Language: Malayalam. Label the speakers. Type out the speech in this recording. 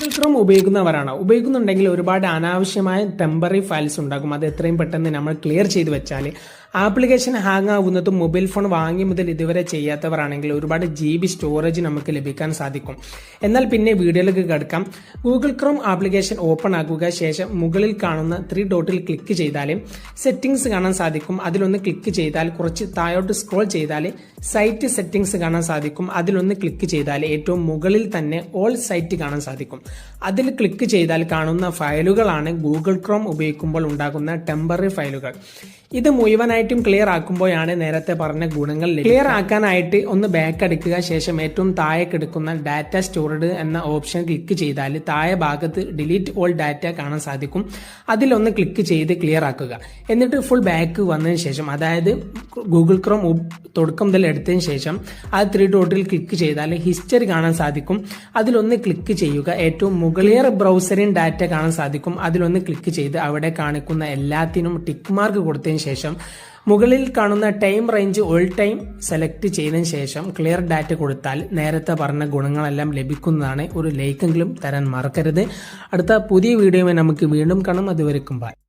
Speaker 1: ക്രോം ഉപയോഗിക്കുന്നവരാണ്. ഉപയോഗിക്കുന്നുണ്ടെങ്കിൽ ഒരുപാട് അനാവശ്യമായ ടെമ്പററി ഫയൽസ് ഉണ്ടാകും. അത് എത്രയും പെട്ടെന്ന് നമ്മൾ ക്ലിയർ ചെയ്ത് വെച്ചാൽ ആപ്ലിക്കേഷൻ ഹാങ് ആവുന്നതും മൊബൈൽ ഫോൺ വാങ്ങി മുതൽ ഇതുവരെ ചെയ്യാത്തവരാണെങ്കിൽ ഒരുപാട് ജി ബി സ്റ്റോറേജ് നമുക്ക് ലഭിക്കാൻ സാധിക്കും. എന്നാൽ പിന്നെ വീഡിയോയിലേക്ക് കിടക്കാം. ഗൂഗിൾ ക്രോം ആപ്ലിക്കേഷൻ ഓപ്പൺ ആക്കുക ശേഷം മുകളിൽ കാണുന്ന ത്രീ ഡോട്ടിൽ ക്ലിക്ക് ചെയ്താൽ സെറ്റിംഗ്സ് കാണാൻ സാധിക്കും. അതിലൊന്ന് ക്ലിക്ക് ചെയ്താൽ കുറച്ച് താഴോട്ട് സ്ക്രോൾ ചെയ്താൽ സൈറ്റ് സെറ്റിംഗ്സ് കാണാൻ സാധിക്കും. അതിലൊന്ന് ക്ലിക്ക് ചെയ്താൽ ഏറ്റവും മുകളിൽ തന്നെ ഓൾ സൈറ്റ് കാണാൻ സാധിക്കും. അതിൽ ക്ലിക്ക് ചെയ്താൽ കാണുന്ന ഫയലുകളാണ് ഗൂഗിൾ ക്രോം ഉപയോഗിക്കുമ്പോൾ ഉണ്ടാകുന്ന ടെമ്പററി ഫയലുകൾ. ഇത് മുഴുവനായിട്ടും ക്ലിയർ ആക്കുമ്പോഴാണ് നേരത്തെ പറഞ്ഞ ഗുണങ്ങൾ ക്ലിയർ ആക്കാനായിട്ട് ഒന്ന് ബാക്ക് അടിക്കുക. ശേഷം ഏറ്റവും താഴെ കിടക്കുന്ന ഡാറ്റ സ്റ്റോറഡ് എന്ന ഓപ്ഷൻ ക്ലിക്ക് ചെയ്താൽ താഴെ ഭാഗത്ത് ഡിലീറ്റ് ഓൾ ഡാറ്റ കാണാൻ സാധിക്കും. അതിലൊന്ന് ക്ലിക്ക് ചെയ്ത് ക്ലിയർ ആക്കുക. എന്നിട്ട് ഫുൾ ബാക്ക് വന്നതിന് ശേഷം അതായത് ഗൂഗിൾ ക്രോം തുടക്കം മുതൽ എടുത്തതിന് ശേഷം ആ ത്രീ ഡോട്ടിൽ ക്ലിക്ക് ചെയ്താൽ ഹിസ്റ്ററി കാണാൻ സാധിക്കും. അതിലൊന്ന് ക്ലിക്ക് ചെയ്യുക. ഏറ്റവും മുകളിയർ ബ്രൗസറിൻ ഡാറ്റ കാണാൻ സാധിക്കും. അതിലൊന്ന് ക്ലിക്ക് ചെയ്ത് അവിടെ കാണിക്കുന്ന എല്ലാത്തിനും ടിക്ക് മാർക്ക് കൊടുത്തതിന് ശേഷം മുകളിൽ കാണുന്ന time range all time select ചെയ്തതിന് ശേഷം ക്ലിയർ ഡാറ്റ കൊടുത്താൽ നേരത്തെ പറഞ്ഞ ഗുണങ്ങളെല്ലാം ലഭിക്കുന്നതാണ്. ഒരു ലൈക്കെങ്കിലും തരാൻ മറക്കരുത്. അടുത്ത പുതിയ വീഡിയോയുമായി നമുക്ക് വീണ്ടും കാണാം. അതുവരെക്കും ബൈ